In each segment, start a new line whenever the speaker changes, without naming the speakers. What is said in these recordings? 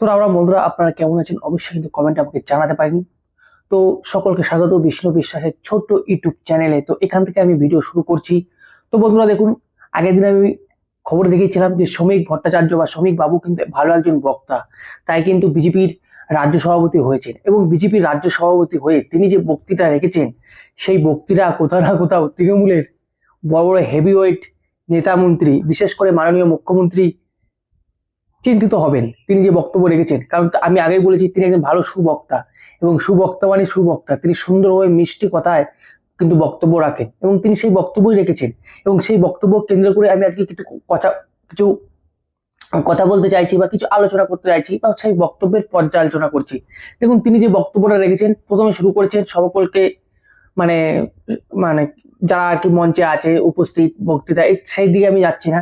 তো আমরা বন্ধুরা, আপনারা কেমন আছেন? অবশ্যই কিন্তু কমেন্টে আমাকে জানাতে পারেন। তো সকলকে স্বাগত, বিষ্ণু বিশ্বাসের ছোট্ট ইউটিউব চ্যানেলে তো এখান থেকে আমি ভিডিও শুরু করছি। তো বন্ধুরা, দেখুন, আগের দিন আমি খবর দেখিয়েছিলাম যে শ্রমিক ভট্টাচার্য বা শ্রমিক বাবু কিন্তু ভালো একজন বক্তা। তাই কিন্তু বিজেপির রাজ্য সভাপতি হয়েছেন এবং বিজেপির রাজ্য সভাপতি হয়ে তিনি যে বক্তৃতা রেখেছেন, সেই বক্তৃতা কোথাও না কোথাও তৃণমূলের বড় বড় হেভিওয়েট নেতা মন্ত্রী, বিশেষ করে মাননীয় মুখ্যমন্ত্রী চিন্তিত হবেন। তিনি যে বক্তব্য রেখেছেন, কারণ আমি আগেই বলেছি, তিনি একজন ভালো সুবক্তা এবং সুবক্তা মানে সুবক্তা। তিনি সুন্দরভাবে মিষ্টি কথায় কিন্তু বক্তব্য রাখেন এবং তিনি সেই বক্তব্যই রেখেছেন এবং সেই বক্তব্য কেন্দ্র করে আমি আজকে কিছু কথা কিছু কথা বলতে চাইছি বা কিছু আলোচনা করতে চাইছি বা সেই বক্তব্যের পর্যালোচনা করছি। দেখুন, তিনি যে বক্তব্যটা রেখেছেন, প্রথমে শুরু করেছেন সকলকে মানে মানে যারা আর কি মঞ্চে আছে, উপস্থিত, বক্তৃতা সেই দিকে আমি যাচ্ছি না।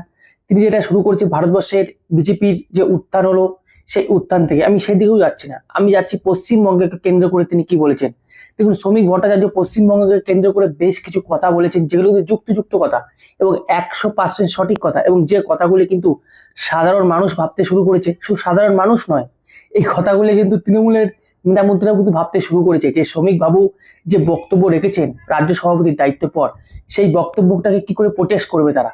তিনি যেটা শুরু করেছে ভারতবর্ষের বিজেপির যে উত্থান হলো, সেই উত্থান থেকে। আমি সেই দিকেও যাচ্ছি না। আমি যাচ্ছি পশ্চিমবঙ্গকে কেন্দ্র করে তিনি কি বলেছেন? দেখুন, শ্রমিক ভট্টাচার্য পশ্চিমবঙ্গকে কেন্দ্র করে বেশ কিছু কথা বলেছেন, যেগুলো কিন্তু যুক্তিযুক্ত কথা এবং একশো পার্সেন্ট সঠিক কথা এবং যে কথাগুলি কিন্তু সাধারণ মানুষ ভাবতে শুরু করেছে, শুধু সাধারণ মানুষ নয়, এই কথাগুলি কিন্তু তৃণমূলের নেতামন্ত্রীরাও কিন্তু ভাবতে শুরু করেছে যে শ্রমিক বাবু যে বক্তব্য রেখেছেন রাজ্য সভাপতির দায়িত্বের পর, সেই বক্তব্যটাকে কি করে প্রোটেস্ট করবে তারা?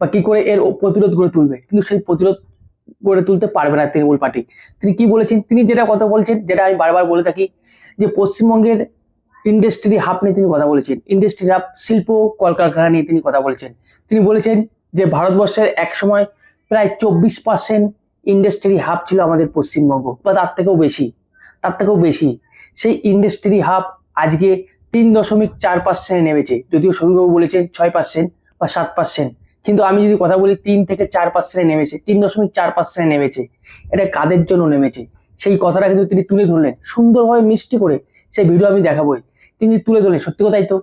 বা কি করে এর প্রতিরোধ গড়ে তুলবে? কিন্তু সেই প্রতিরোধ গড়ে তুলতে পারবে না তৃণমূল পার্টি। তিনি কি বলেছেন? তিনি যেটা কথা বলছেন, যেটা আমি বারবার বলে থাকি, যে পশ্চিমবঙ্গের ইন্ডাস্ট্রি হাব নিয়ে তিনি কথা বলেছেন। ইন্ডাস্ট্রি হাব শিল্প, কলকারখানা নিয়ে তিনি কথা বলেছেন। তিনি বলেছেন যে ভারতবর্ষের এক সময় প্রায় চব্বিশ পার্সেন্ট ইন্ডাস্ট্রি হাব ছিল আমাদের পশ্চিমবঙ্গ, বা তার থেকেও বেশি, তার থেকেও বেশি। সেই ইন্ডাস্ট্রি হাব আজকে তিন দশমিক চার পার্সেন্টে নেমেছে, যদিও সবিবাবু বলেছেন ছয় পার্সেন্ট বা সাত পার্সেন্ট কিন্তু আমি যদি কথা বলি তিন থেকে চার পার্সেন্টে নেমেছে, তিন দশমিক চার পার্সেন্টে নেমেছে, এটা কাদের জন্য নেমেছে? সেই কথাটা কিন্তু তিনি তুলে ধরলেন। সুন্দরভাবে মিষ্টি করে সেই ভিডিও আমি দেখাবোই তিনি তুলে ধরলেন, সত্যি কথাই তো।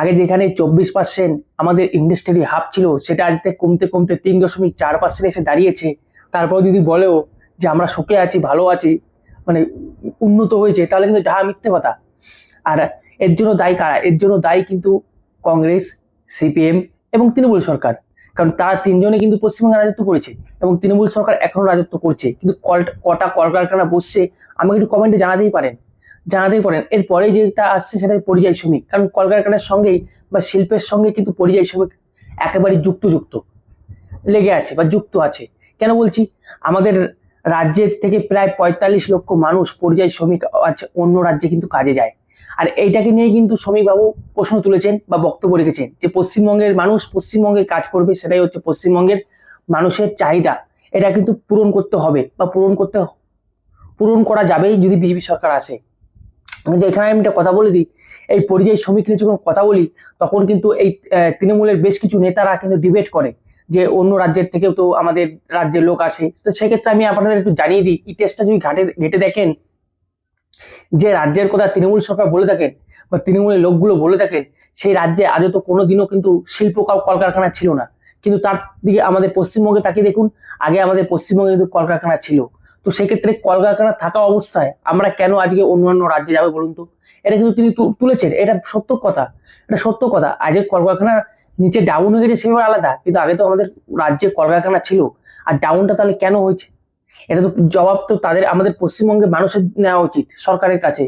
আগে যেখানে চব্বিশ পার্সেন্ট আমাদের ইন্ডাস্ট্রি হাফ ছিল, সেটা আজকে কমতে কমতে তিন দশমিক চার পার্সেন্ট এসে দাঁড়িয়েছে। তারপর যদি বলেও যে আমরা সুখে আছি, ভালো আছি মানে উন্নত হয়েছে, তাহলে কিন্তু যাহা মিথ্যে কথা। আর এর জন্য দায়ী কারা? এর জন্য দায়ী কিন্তু কংগ্রেস, সিপিএম এবং তৃণমূল সরকার। কারণ তারা তিনজনে কিন্তু পশ্চিমবঙ্গে রাজত্ব করেছে এবং তৃণমূল সরকার এখনও রাজত্ব করছে। কিন্তু কটা কলকারখানা বসছে আমাকে একটু কমেন্টে জানাতেই পারেন জানাতেই পারেন। এরপরে যেটা আসছে সেটা পরিযায়ী শ্রমিক। কারণ কলকারখানার সঙ্গেই বা শিল্পের সঙ্গে কিন্তু পরিযায়ী শ্রমিক একেবারে যুক্ত যুক্ত লেগে আছে বা যুক্ত আছে। কেন বলছি? আমাদের রাজ্যের থেকে প্রায় পঁয়তাল্লিশ লক্ষ মানুষ পরিযায়ী শ্রমিক আছে, অন্য রাজ্যে কিন্তু কাজে যায়। আর এইটাকে নিয়ে কিন্তু শ্রমিকবাবু প্রশ্ন তুলেছেন বা বক্তব্য রেখেছেন যে পশ্চিমবঙ্গের মানুষ পশ্চিমবঙ্গে কাজ করবে সেটাই হচ্ছে পশ্চিমবঙ্গের মানুষের চাহিদা। এটা কিন্তু পূরণ করতে হবে বা পূরণ করতে পূরণ করা যাবেই যদি বিজেপি সরকার আসে। কিন্তু এখানে আমি একটা কথা বলে দিই, এই পরিযায়ী শ্রমিক নিয়ে যখন কথা বলি, তখন কিন্তু এই তৃণমূলের বেশ কিছু নেতারা কিন্তু ডিবেট করে যে অন্য রাজ্যের থেকেও তো আমাদের রাজ্যের লোক আসে। তো সেক্ষেত্রে আমি আপনাদের একটু জানিয়ে দিই, ইতিহাসটা যদি ঘাটে, ঘেটে দেখেন যে রাজ্যের কথা তৃণমূল সরকার বলে থাকেন বা তৃণমূলের লোকগুলো বলে থাকেন সেই রাজ্যে আজও তো কোনোদিনও কিন্তু শিল্প কলকারখানা ছিল না। কিন্তু তার দিকে আমাদের পশ্চিমবঙ্গে তাকিয়ে দেখুন, আগে আমাদের পশ্চিমবঙ্গে কিন্তু কলকারখানা ছিল। তো সেক্ষেত্রে কলকারখানা থাকা অবস্থায় আমরা কেন আজকে অন্যান্য রাজ্যে যাব বলুন তো? এটা কিন্তু তিনি তুলেছেন, এটা সত্য কথা, এটা সত্য কথা। আগে কলকারখানা নিচে ডাউন হয়ে গেছে সেভাবে আলাদা, কিন্তু আগে তো আমাদের রাজ্যে কলকারখানা ছিল। আর ডাউনটা তাহলে কেন হয়েছে? এটা তো জবাব তো তাদের, আমাদের পশ্চিমবঙ্গের মানুষের নেওয়া উচিত, সরকারের কাছে।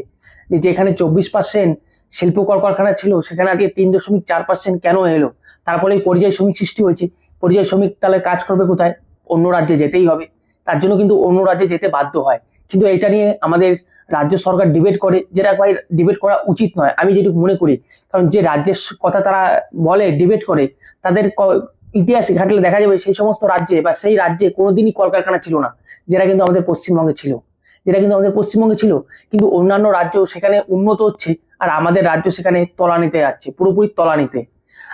যে যেখানে চব্বিশ পার্সেন্ট শিল্প কলকারখানা ছিল, সেখানে আজকে তিন দশমিক চার পার্সেন্ট কেন এলো? তারপরে এই পরিযায়ী শ্রমিক সৃষ্টি হয়েছে। পরিযায়ী শ্রমিক তাহলে কাজ করবে কোথায়? অন্য রাজ্যে যেতেই হবে। তার জন্য কিন্তু অন্য রাজ্যে যেতে বাধ্য হয়। কিন্তু এটা নিয়ে আমাদের রাজ্য সরকার ডিবেট করে, যেটা ভাই ডিবেট করা উচিত নয়। আমি যেটুকু মনে করি, কারণ যে রাজ্যের কথা তারা বলে ডিবেট করে, তাদের ইতিহাস ঘাটলে দেখা যাবে সেই সমস্ত রাজ্যে বা সেই রাজ্যে কোনোদিনই কলকারখানা ছিল না, যেটা কিন্তু আমাদের পশ্চিমবঙ্গে ছিল। যেটা কিন্তু আমাদের পশ্চিমবঙ্গে ছিল, কিন্তু অন্যান্য রাজ্য সেখানে উন্নত হচ্ছে আর আমাদের রাজ্য সেখানে তলানিতে যাচ্ছে, পুরোপুরি তলানিতে।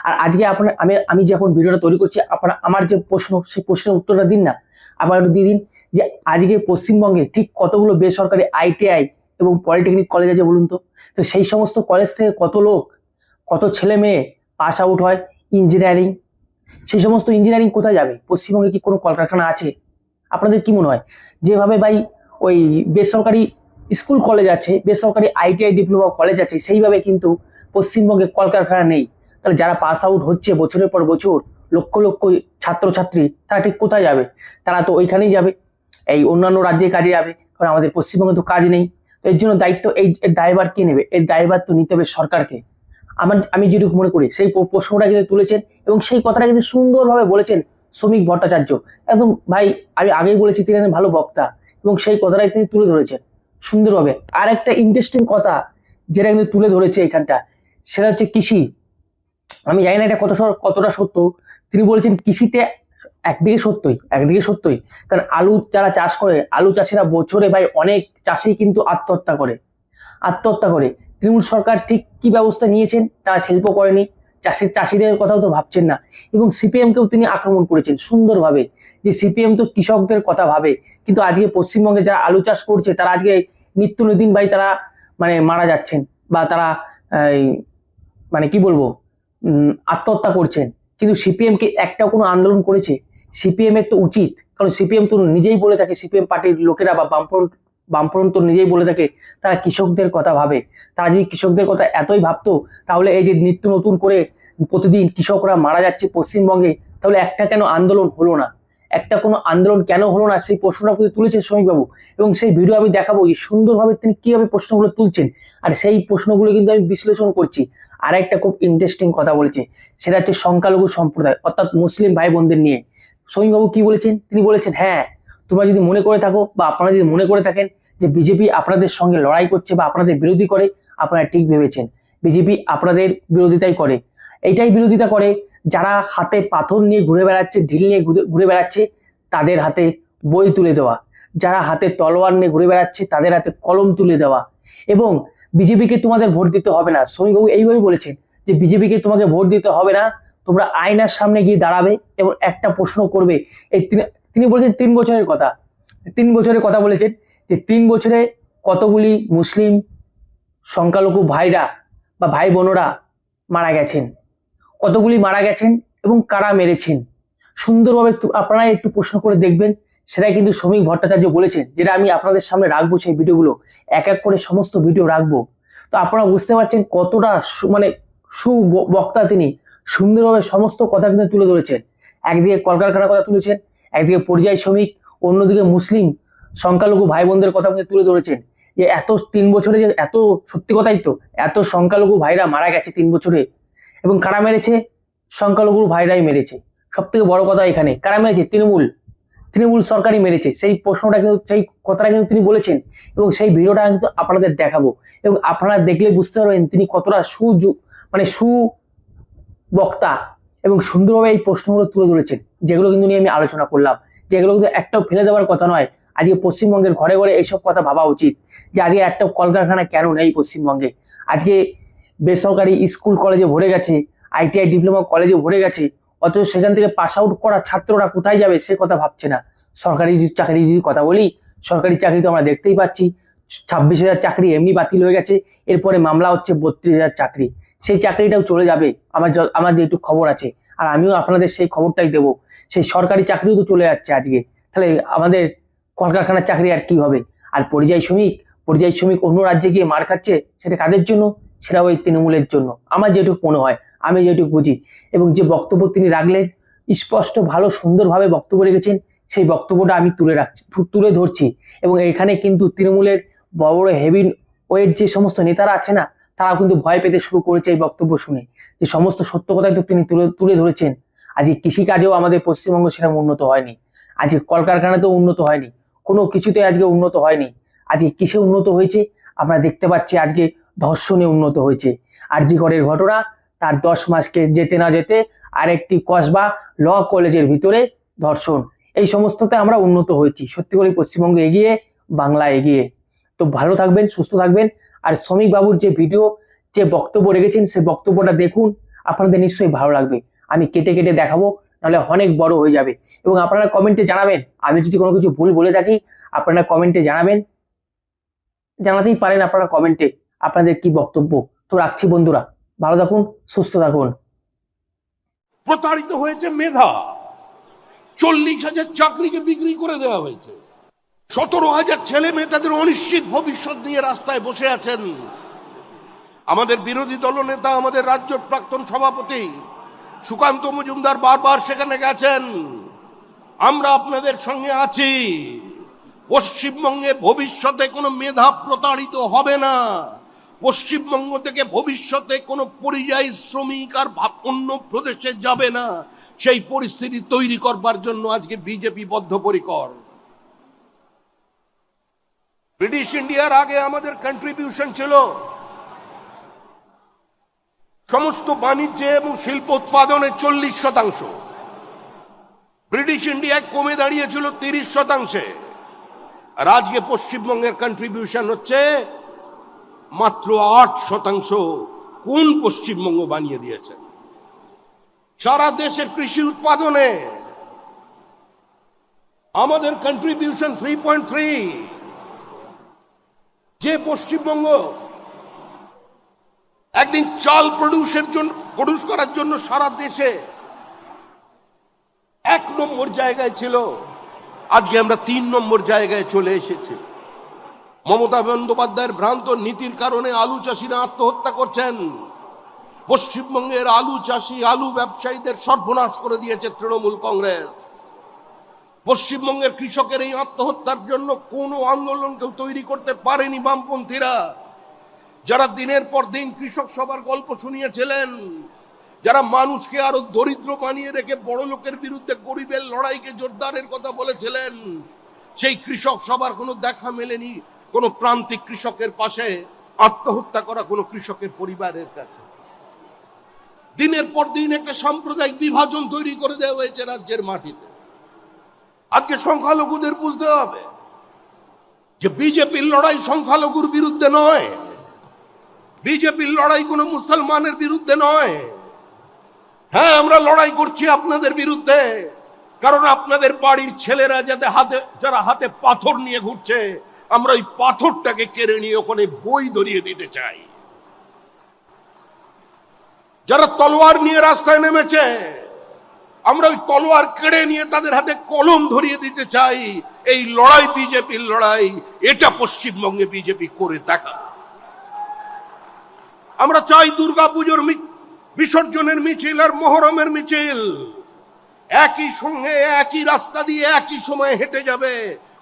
আর আজকে আপনার, আমি আমি যখন ভিডিওটা তৈরি করছি, আপনার, আমার যে প্রশ্ন, সেই প্রশ্নের উত্তরটা দিন না। আবার একটু দিয়ে দিন যে আজকে পশ্চিমবঙ্গে ঠিক কতগুলো বেসরকারি আইটিআই এবং পলিটেকনিক কলেজ আছে বলুন তো? তো সেই সমস্ত কলেজ থেকে কত লোক, কত ছেলে মেয়ে পাস আউট হয় ইঞ্জিনিয়ারিং সেই সমস্ত ইঞ্জিনিয়ারিং কোথায় যাবে? পশ্চিমবঙ্গে কি কোনো কলকারখানা আছে? আপনাদের কি মনে হয়? যেভাবে ভাই ওই বেসরকারি স্কুল কলেজ আছে, বেসরকারি আইটিআই ডিপ্লোমা কলেজ আছে, সেইভাবে কিন্তু পশ্চিমবঙ্গে কলকারখানা নেই। তাহলে যারা পাস আউট হচ্ছে বছরের পর বছর, লক্ষ লক্ষ ছাত্রছাত্রী, তারা ঠিক কোথায় যাবে? তারা তো ওইখানেই যাবে। এই অন্যান্য রাজ্যে কাজে যাবে। কারণ আমাদের পশ্চিমবঙ্গে তো কাজ নেই। তো এর জন্য দায়িত্ব এই দায়ভার কে নেবে? এর দায়ভার তো নিতে হবে সরকারকে। আমার, আমি যেটুকু মনে করি, সেই প্রশ্নটা কিন্তু তুলেছেন এবং সেই কথাটা কিন্তু সুন্দরভাবে বলেছেন শ্রমিক ভট্টাচার্য। একদম, ভাই, আমি আগেই বলেছি তিনি ভালো বক্তা এবং সেই কথাটাই তিনি তুলে ধরেছেন সুন্দরভাবে। আর একটা ইন্টারেস্টিং কথা যেটা কিন্তু তুলে ধরেছে এখানটা, সেটা হচ্ছে কৃষি। আমি জানি না এটা কত কতটা সত্য, তিনি বলেছেন কৃষিতে একদিকে সত্যই একদিকে সত্যই। কারণ আলু যারা চাষ করে, আলু চাষিরা বছরে ভাই অনেক চাষি কিন্তু আত্মহত্যা করে আত্মহত্যা করে। তৃণমূল সরকার ঠিক কি ব্যবস্থা নিয়েছেন? তারা শিল্প করেনি। চাষির চাষিদের কথাও তো ভাবছেন না। এবং সিপিএমকেও তিনি আক্রমণ করেছেন সুন্দরভাবে। যে সিপিএম তো কৃষকদের কথা ভাবে। কিন্তু আজকে পশ্চিমবঙ্গে যারা আলু চাষ করছে, তারা আজকে নিত্য নদিন ভাই তারা মানে মারা যাচ্ছেন বা তারা মানে কি বলব আত্মহত্যা করছেন। কিন্তু সিপিএম কি একটাও কোনো আন্দোলন করেছে? সিপিএম এর তো উচিত। কারণ সিপিএম তো নিজেই বলে থাকে সিপিএম পার্টির লোকেরা বা বামফ্রন্ট বামফ্রন্ট তো নিজেই বলে থাকে, তারা কৃষকদের কথা ভাবে। তারা যদি কৃষকদের কথা এতই ভাবতো, তাহলে এই যে নিত্য নতুন করে প্রতিদিন কৃষকরা মারা যাচ্ছে পশ্চিমবঙ্গে, তাহলে একটা কেন আন্দোলন হলো না? একটা কোনো আন্দোলন কেন হলো না? সেই প্রশ্নটা কিন্তু তুলেছেন শ্রমিকবাবু এবং সেই ভিডিও আমি দেখাবো যে সুন্দরভাবে তিনি কীভাবে প্রশ্নগুলো তুলছেন। আর সেই প্রশ্নগুলো কিন্তু আমি বিশ্লেষণ করছি। আর একটা খুব ইন্টারেস্টিং কথা বলেছে, সেটা হচ্ছে সংখ্যালঘু সম্প্রদায়, অর্থাৎ মুসলিম ভাই বোনদের নিয়ে। শ্রমিকবাবু কি বলেছেন? তিনি বলেছেন হ্যাঁ তোমরা যদি মনে করে থাকো বা আপনারা যদি মনে করে থাকেন যে বিজেপি আপনাদের সঙ্গে লড়াই করছে বা আপনাদের বিরোধী করে, আপনারা ঠিক ভেবেছেন। বিজেপি আপনাদের বিরোধিতাই করে। এইটাই বিরোধিতা করে যারা হাতে পাথর নিয়ে ঘুরে বেড়াচ্ছে, ঢিল নিয়ে ঘুরে- বেড়াচ্ছে, তাদের হাতে বই তুলে দেওয়া। যারা হাতে তলোয়ার নিয়ে ঘুরে বেড়াচ্ছে, তাদের হাতে কলম তুলে দেওয়া। এবং বিজেপিকে তোমাদের ভোট দিতে হবে না। শ্রমিকবাবু এইভাবে বলেছেন যে বিজেপিকে তোমাকে ভোট দিতে হবে না, তোমরা আয়নার সামনে গিয়ে দাঁড়াবে এবং একটা প্রশ্ন করবে। এই তিনি- বলেছেন তিন বছরের কথা। তিন বছরের কথা বলেছেন যে তিন বছরে কতগুলি মুসলিম সংখ্যালঘু ভাইরা বা ভাই বোনরা মারা গেছেন, কতগুলি মারা গেছেন এবং কারা মেরেছেন। সুন্দরভাবে আপনারা একটু প্রশ্ন করে দেখবেন, সেটাই কিন্তু শ্রমিক ভট্টাচার্য বলেছেন, যেটা আমি আপনাদের সামনে রাখব সেই ভিডিওগুলো। এক এক করে সমস্ত ভিডিও রাখব। তো আপনারা বুঝতে পারছেন কতটা সু- মানে সুবক্তা তিনি, সুন্দরভাবে সমস্ত কথা কিন্তু তুলে ধরেছেন। একদিকে কলকারখানার কথা তুলেছেন একদিকে পরিযায়ী শ্রমিক, অন্যদিকে মুসলিম, সংখ্যালঘু ভাই বোনদের কথা কিন্তু তুলে ধরেছেন। যে এত তিন বছরে যে এত, সত্যি কথাই তো, এত সংখ্যালঘু ভাইরা মারা গেছে তিন বছরে। এবং কারা মেরেছে? সংখ্যালঘু ভাইরাই মেরেছে। সব থেকে বড় কথা এখানে, কারা মেরেছে? তৃণমূল। তৃণমূল সরকারই মেরেছে। সেই প্রশ্নটা কিন্তু, সেই কথাটা কিন্তু তিনি বলেছেন। এবং সেই ভিডিওটা কিন্তু আপনাদের দেখাবো। এবং আপনারা দেখলে বুঝতে পারবেন তিনি কতটা সুযু মানে সু বক্তা এবং সুন্দরভাবে এই প্রশ্নগুলো তুলে ধরেছেন। যেগুলো কিন্তু নিয়ে আমি আলোচনা করলাম, যেগুলো কিন্তু একটাও ফেলে দেওয়ার কথা নয়। আজকে পশ্চিমবঙ্গের ঘরে ঘরে এইসব কথা ভাবা উচিত যে আজকে একটা কলকারখানা কেন নেই পশ্চিমবঙ্গে? আজকে বেসরকারি স্কুল কলেজে ভরে গেছে, আইটিআই ডিপ্লোমা কলেজে ভরে গেছে, অথচ সেখান থেকে পাস আউট করা ছাত্ররা কোথায় যাবে সে কথা ভাবছে না। সরকারি চাকরি যদি কথা বলি, সরকারি চাকরি তো আমরা দেখতেই পাচ্ছি ছাব্বিশ হাজার চাকরি এমনি বাতিল হয়ে গেছে, এরপরে মামলা হচ্ছে বত্রিশ হাজার চাকরি। সেই চাকরিটাও চলে যাবে। আমার আমার যেটুকু খবর আছে। আর আমিও আপনাদের সেই খবরটাই দেবো। সেই সরকারি চাকরিও তো চলে যাচ্ছে আজকে। তাহলে আমাদের কলকারখানার চাকরি আর কি হবে? আর পরিযায়ী শ্রমিক পরিযায়ী শ্রমিক অন্য রাজ্যে গিয়ে মার খাচ্ছে, সেটা কাদের জন্য? সেটা ওই তৃণমূলের জন্য। আমার যেটুকু মনে হয়, আমি যেটুকু বুঝি। এবং যে বক্তব্য তিনি রাখলেন, স্পষ্ট, ভালো, সুন্দরভাবে বক্তব্য রেখেছেন, সেই বক্তব্যটা আমি তুলে রাখছি, তুলে ধরছি। এবং এখানে কিন্তু তৃণমূলের বড় বড় হেভি ওয়ের যে সমস্ত নেতারা আছে না তারাও কিন্তু ভয় পেতে শুরু করেছে এই বক্তব্য শুনে যে সমস্ত সত্য কথাই তো তিনি তুলে তুলে ধরেছেন। আজকে কৃষিকাজেও আমাদের পশ্চিমবঙ্গ সেরকম উন্নত হয়নি। আজকে কলকারখানাতেও উন্নত হয়নি। কোনো কিছুতে আজকে উন্নত হয়নি। আজকে কিসে উন্নত হয়েছে? আমরা দেখতে পাচ্ছি আজকে ধর্ষণে উন্নত হয়েছে। আরজি করের ঘটনা, তার দশ মাসকে যেতে না যেতে আরেকটি কসবা ল কলেজের ভিতরে ধর্ষণ। এই সমস্ততে আমরা উন্নত হয়েছি। সত্যি করে পশ্চিমবঙ্গ এগিয়ে, বাংলা এগিয়ে। তো ভালো থাকবেন, সুস্থ থাকবেন। আর শ্রমিক বাবুর যে ভিডিও, যে বক্তব্য রেখেছেন, সেই বক্তব্যটা দেখুন, আপনাদের নিশ্চয়ই ভালো লাগবে। আমি কেটে কেটে দেখাবো, নাহলে অনেক বড় হয়ে যাবে। এবং আপনারা কমেন্টে জানাবেন, আমি যদি কোনো কিছু ভুল বলে থাকি, আপনারা কমেন্টে জানাবেন। জানাতেই পারেন আপনারা কমেন্টে আপনাদের কি বক্তব্য। তো রাখছি বন্ধুরা, ভালো থাকুন, সুস্থ থাকুন।
প্রতারিত হয়েছে মেধা। চল্লিশ হাজার চাকরিকে বিক্রি করে দেওয়া হয়েছে। সতেরো হাজার ছেলে মেয়ে তাদের অনিশ্চিত ভবিষ্যৎ নিয়ে রাস্তায় বসে আছেন। আমাদের বিরোধী দলনেতা আমাদের রাজ্য প্রাক্তন সভাপতি সুকান্ত মজুমদার বারবার সেখানে গেছেন। আমরা আপনাদের সঙ্গে আছি। পশ্চিমবঙ্গে ভবিষ্যতে কোনো মেধা প্রতারিত হবে না। পশ্চিমবঙ্গ থেকে ভবিষ্যতে কোনো পরিযায়ী শ্রমিক আর অন্য প্রদেশে যাবে না। সেই পরিস্থিতি তৈরি করবার জন্য আজকে বিজেপি বদ্ধপরিকর। ব্রিটিশ ইন্ডিয়ার আগে আমাদের কন্ট্রিবিউশন ছিল সমস্ত বাণিজ্যে এবং শিল্প উৎপাদনে চল্লিশ শতাংশ। ব্রিটিশ ইন্ডিয়ায় কমে দাঁড়িয়েছিল তিরিশ শতাংশে। আর আজকে পশ্চিমবঙ্গের কন্ট্রিবিউশন হচ্ছে মাত্র আট শতাংশ কোন পশ্চিমবঙ্গ বানিয়ে দিয়েছে। সারা দেশের কৃষি উৎপাদনে আমাদের কন্ট্রিবিউশন থ্রি পয়েন্ট থ্রি যে পশ্চিমবঙ্গ একদিন চাল প্রডিউসের জন্য প্রডিউস করার জন্য সারা দেশে এক নম্বর জায়গায় ছিল। আজকে আমরা তিন নম্বর জায়গায় চলে এসেছি। মমতা বন্দ্যোপাধ্যায়ের ভ্রান্ত নীতির কারণে আলু চাষিরা আত্মহত্যা করছেন। পশ্চিমবঙ্গের আলু চাষি, আলু ব্যবসায়ীদের সর্বনাশ করে দিয়েছে তৃণমূল কংগ্রেস। পশ্চিমবঙ্গের কৃষকের এই আত্মহত্যার জন্য কোনো আন্দোলন কেউ তৈরি করতে পারেনি বামপন্থীরা। যারা দিনের পর দিন কৃষক সভার গল্প শুনিয়েছিলেন, যারা মানুষকে আরও দরিদ্র বানিয়ে রেখে বড় লোকের বিরুদ্ধে গরিবের লড়াইকে জোরদারের কথা বলেছিলেন, সেই কৃষক সবার কোনো দেখা মেলেনি কোনো প্রান্তিক কৃষকের পাশে। আত্মহত্যা করা কোনো কৃষকের পরিবারের কাছে। দিনের পর দিন একটা সাম্প্রদায়িক বিভাজন তৈরি করে দেওয়া হয়েছে রাজ্যের মাটিতে। আজকে সংখ্যালঘুদের বুঝতে হবে যে বিজেপির লড়াই সংখ্যালঘুর বিরুদ্ধে নয়। বিজেপির লড়াই কোনো মুসলমানের বিরুদ্ধে নয়। হ্যাঁ আমরা লড়াই করছি আপনাদের বিরুদ্ধে, কারণ আপনাদের বাড়ির ছেলেরা যাতে হাতে, যারা হাতে পাথর নিয়ে ঘুরছে, আমরা ওই পাথরটাকে কেড়ে নিয়ে ওখানে বই ধরিয়ে দিতে চাই। যারা তলোয়ার নিয়ে রাস্তায় নেমেছে আমরা ওই তলোয়ার কেড়ে নিয়ে তাদের হাতে কলম ধরিয়ে দিতে চাই। এই লড়াই বিজেপির লড়াই, এটা পশ্চিমবঙ্গে বিজেপি করে দেখা। আমরা চাই দুর্গা পুজোর বিসর্জনের মিছিল আর মহরমের মিছিল। একই সঙ্গে একই রাস্তা দিয়ে একই সময় হেঁটে যাবে।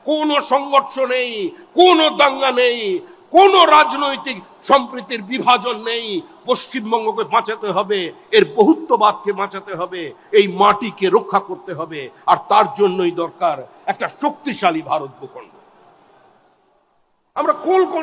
কোনো সংঘর্ষ নেই, কোনো দাঙ্গা নেই। কোনো রাজনৈতিক সম্প্রীতির বিভাজন নেই। পশ্চিমবঙ্গকে বাঁচাতে হবে, এর বহুত্ববাদকে বাঁচাতে হবে, এই মাটিকে রক্ষা করতে হবে, আর তার জন্যই দরকার একটা শক্তিশালী ভারত ভূখণ্ড আমরা কোন কোন